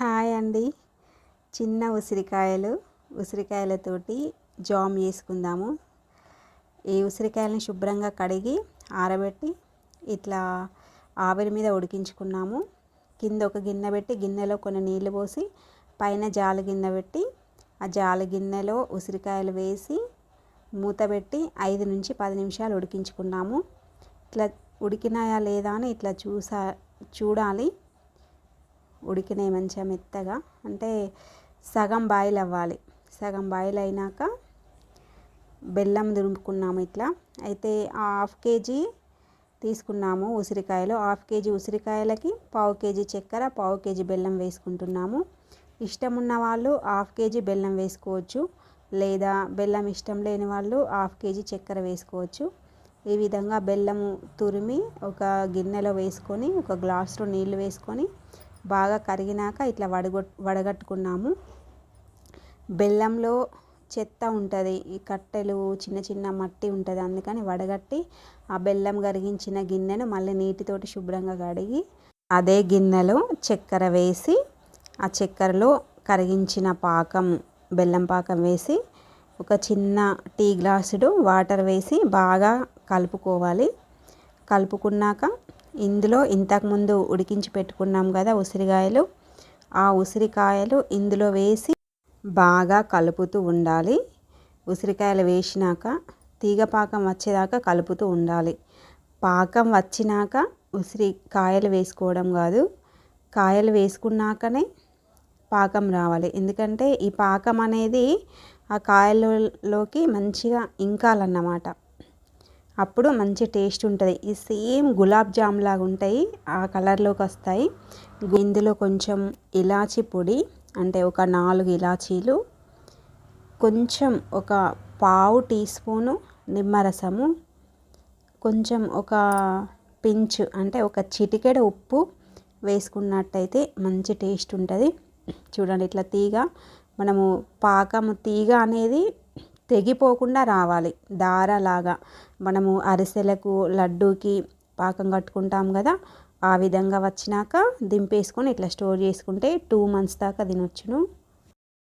Hi అండి. చిన్న ఉసిరికాయలు ఉసిరికాయలతోటి జామ్ చేసుకుందాము. ఈ ఉసిరికాయలని శుభ్రంగా కడిగి ఆరబెట్టి ఇట్లా ఆవిరి మీద ఉడికించుకున్నాము. కింద ఒక గిన్నె పెట్టి గిన్నెలో కొన్ని నీళ్ళు పోసి పైన జాలి గిన్నె పెట్టి ఆ జాలి గిన్నెలో ఉసిరికాయలు వేసి మూత పెట్టి ఐదు నుంచి పది నిమిషాలు ఉడికించుకున్నాము. ఇట్లా ఉడికినాయా లేదా అని ఇట్లా చూసా చూడాలి. ఉడికినాయి మంచిగా మెత్తగా. అంటే సగం బాయిల్ అవ్వాలి సగం బాయిల్ అయినాక బెల్లం దురుపుకున్నాము ఇట్లా. అయితే హాఫ్ కేజీ తీసుకున్నాము ఉసిరికాయలు. హాఫ్ కేజీ ఉసిరికాయలకి పావు కేజీ చక్కెర పావు కేజీ బెల్లం వేసుకుంటున్నాము. ఇష్టం ఉన్న వాళ్ళు హాఫ్ కేజీ బెల్లం వేసుకోవచ్చు. లేదా బెల్లం ఇష్టం లేని వాళ్ళు హాఫ్ కేజీ చక్కెర వేసుకోవచ్చు. ఈ విధంగా బెల్లము తురిమి ఒక గిన్నెలో వేసుకొని ఒక గ్లాసులో నీళ్ళు వేసుకొని బాగా కరిగినాక ఇట్లా వడగొట్ వడగట్టుకున్నాము. బెల్లంలో చెత్త ఉంటుంది ఈ కట్టెలు చిన్న చిన్న మట్టి ఉంటుంది అందుకని వడగట్టి ఆ బెల్లం కరిగించిన గిన్నెను మళ్ళీ నీటితోటి శుభ్రంగా కడిగి అదే గిన్నెలో చక్కెర వేసి ఆ చక్కెరలో కరిగించిన పాకం బెల్లం పాకం వేసి ఒక చిన్న టీ గ్లాసుడు వాటర్ వేసి బాగా కలుపుకోవాలి. కలుపుకున్నాక ఇందులో ఇంతకుముందు ఉడికించి పెట్టుకున్నాం కదా ఉసిరికాయలు ఆ ఉసిరికాయలు ఇందులో వేసి బాగా కలుపుతూ ఉండాలి. ఉసిరికాయలు వేసినాక తీగ పాకం వచ్చేదాకా కలుపుతూ ఉండాలి. పాకం వచ్చినాక ఉసిరి కాయలు వేసుకోవడం కాదు కాయలు వేసుకున్నాకనే పాకం రావాలి. ఎందుకంటే ఈ పాకం అనేది ఆ కాయలలోకి మంచిగా ఇంకాలన్నమాట. అప్పుడు మంచి టేస్ట్ ఉంటుంది. ఈ సేమ్ గులాబ్ జామ్ లాగా ఉంటాయి ఆ కలర్లోకి వస్తాయి. ఇందులో కొంచెం ఇలాచి పొడి అంటే ఒక నాలుగు ఇలాచీలు కొంచెం ఒక పావు టీ స్పూను నిమ్మరసము కొంచెం ఒక పించ్ అంటే ఒక చిటికెడ ఉప్పు వేసుకున్నట్టయితే మంచి టేస్ట్ ఉంటుంది. చూడండి ఇట్లా తీగ మనము పాకము తీగ అనేది తెగిపోకుండా రావాలి. దారలాగా మనము అరిసెలకు లడ్డూకి పాకం కట్టుకుంటాం కదా ఆ విధంగా వచ్చినాక దింపేసుకొని ఇట్లా స్టోర్ చేసుకుంటే టూ మంత్స్ దాకా తినొచ్చును.